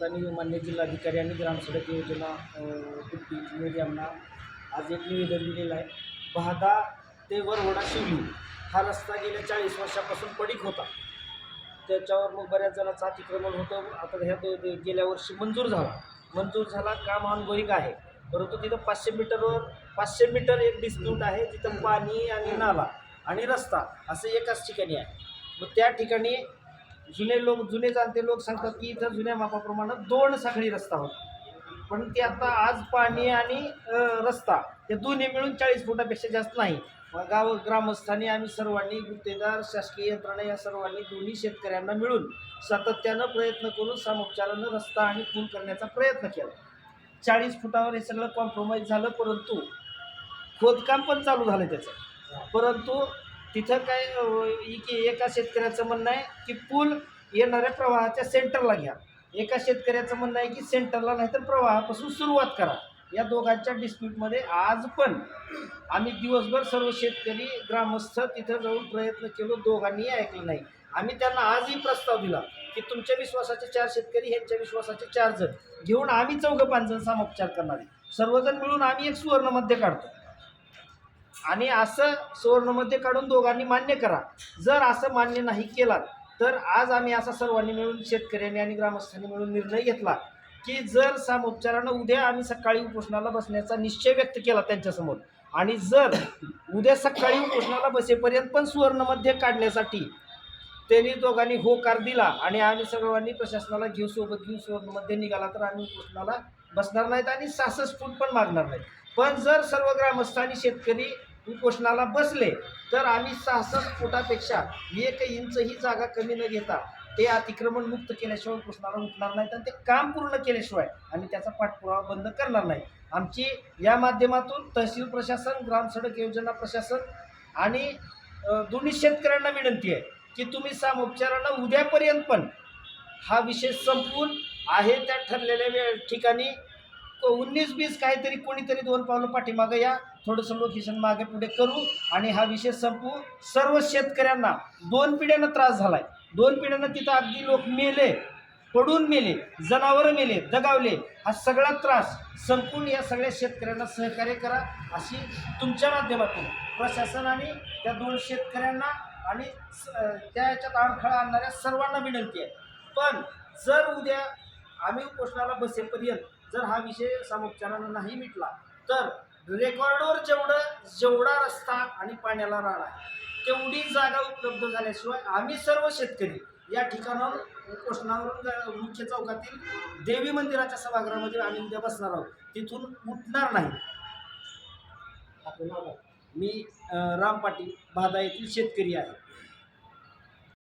मार्फत आणि मान्य जिल्हाधिकारी आणि ग्रामसडक योजना डिप्टी इंजिनियर यांना आज एक निवेदन दिलेलं आहे. बहादा ते वरवडा शिवली. हा रस्ता गेल्या चाळीस वर्षापासून पडीक होता. त्याच्यावर मग बऱ्याच जणांचं अतिक्रमण होतं. आता ह्या दो- गेल्या वर्षी मंजूर झाला. मंजूर झाला काम ऑनगोईंग आहे. परंतु तिथं पाचशे मीटरवर पाचशे मीटर एक डिस्प्यूट आहे. तिथं पाणी आणि नाला आणि रस्ता असं एकाच ठिकाणी आहे. मग त्या ठिकाणी जुने लोक जुने जाणते लोक सांगतात की इथं जुन्या मापाप्रमाणे दोन साखळी रस्ता होता. पण ते आता आज पाणी आणि रस्ता ते दोन्ही मिळून चाळीस फुटापेक्षा जास्त नाही. गाव ग्रामस्थांनी आम्ही सर्वांनी गुत्तेदार शासकीय यंत्रणा या सर्वांनी दोन्ही शेतकऱ्यांना मिळून सातत्यानं प्रयत्न करून समोपचारानं रस्ता आणि पूल करण्याचा प्रयत्न केला. चाळीस फुटावर हे सगळं कॉम्प्रोमाइज झालं परंतु खोदकाम पण चालू झालं त्याचं. परंतु तिथं काय की एका शेतकऱ्याचं म्हणणं आहे की पूल येणाऱ्या प्रवाहाच्या सेंटरला घ्या. एका शेतकऱ्याचं म्हणणं आहे की सेंटरला नाही तर प्रवाहापासून सुरुवात करा. या दोघांच्या डिस्प्यूटमध्ये आज पण आम्ही दिवसभर सर्व शेतकरी ग्रामस्थ तिथं जाऊन प्रयत्न केलो दोघांनीही ऐकलं नाही. आम्ही त्यांना आजही प्रस्ताव दिला की तुमच्या विश्वासाचे चार शेतकरी ह्यांच्या विश्वासाचे चार जण. घेऊन आम्ही चौघं पाच जण सामोपचार आहे. सर्वजण मिळून आम्ही एक सुवर्णमध्ये काढतो. आणि असं सुवर्णमध्ये काढून दोघांनी मान्य करा. जर असं मान्य नाही केला तर आज आम्ही असा सर्वांनी मिळून शेतकऱ्यांनी आणि ग्रामस्थांनी मिळून निर्णय घेतला की जर सामोपचारानं उद्या आम्ही सकाळी उपोषणाला बसण्याचा निश्चय व्यक्त केला त्यांच्यासमोर आणि जर उद्या सकाळी उपोषणाला बसेपर्यंत पण सुवर्णमध्ये काढण्यासाठी त्यांनी दोघांनी होकार दिला आणि आम्ही सर्वांनी प्रशासनाला घेऊ सोबत घेऊन सुवर्णमध्ये निघाला तर आम्ही उपोषणाला बसणार नाहीत आणि सासस फूट पण मागणार नाहीत. पण जर सर्व ग्रामस्थ आणि शेतकरी उपोषणाला बसले तर आम्ही सहासष्ट फुटापेक्षा एक इंच ही जागा कमी न घेता ते अतिक्रमण मुक्त केल्याशिवाय उपोषणाला उठणार नाहीत आणि ते काम पूर्ण केल्याशिवाय आम्ही त्याचा पाठपुरावा बंद करणार नाही. आमची या माध्यमातून तहसील प्रशासन ग्रामसडक योजना प्रशासन आणि दोन्ही शेतकऱ्यांना विनंती आहे की तुम्ही सामोपचारानं उद्यापर्यंत पण हा विषय संपून आहे त्या ठरलेल्या वेळ ठिकाणी उन्नीस बीस काहीतरी कोणीतरी दोन पावलं पाठीमागं या. थोडंसं लोकेशन मागे पुढे करू आणि हा विषय संपू. सर्व शेतकऱ्यांना दोन पिढ्यांना त्रास झालाय. दोन पिढ्यांना तिथं अगदी लोक मेले पडून मेले जनावरं मेले दगावले. हा सगळा त्रास संपून या सगळ्या शेतकऱ्यांना सहकार्य करा अशी तुमच्या माध्यमातून प्रशासनाने त्या दोन शेतकऱ्यांना आणि स- त्या याच्यात अडथळा आणणाऱ्या सर्वांना विनंती आहे. पण जर उद्या आम्ही उपोषणाला बसेपर्यंत जर हा विषय सामोपचारानं नाही मिटला तर रेकॉर्डवर जेवढं जेवढा रस्ता आणि पाण्याला राहणार आहे तेवढी जागा उपलब्ध झाल्याशिवाय आम्ही सर्व शेतकरी या ठिकाणावर उपोषणावरून मुख्य चौकातील देवी मंदिराच्या सभागृहामध्ये आम्ही उद्या बसणार आहोत. तिथून उठणार नाही. मी राम पाटील भादा येथील शेतकरी आहे.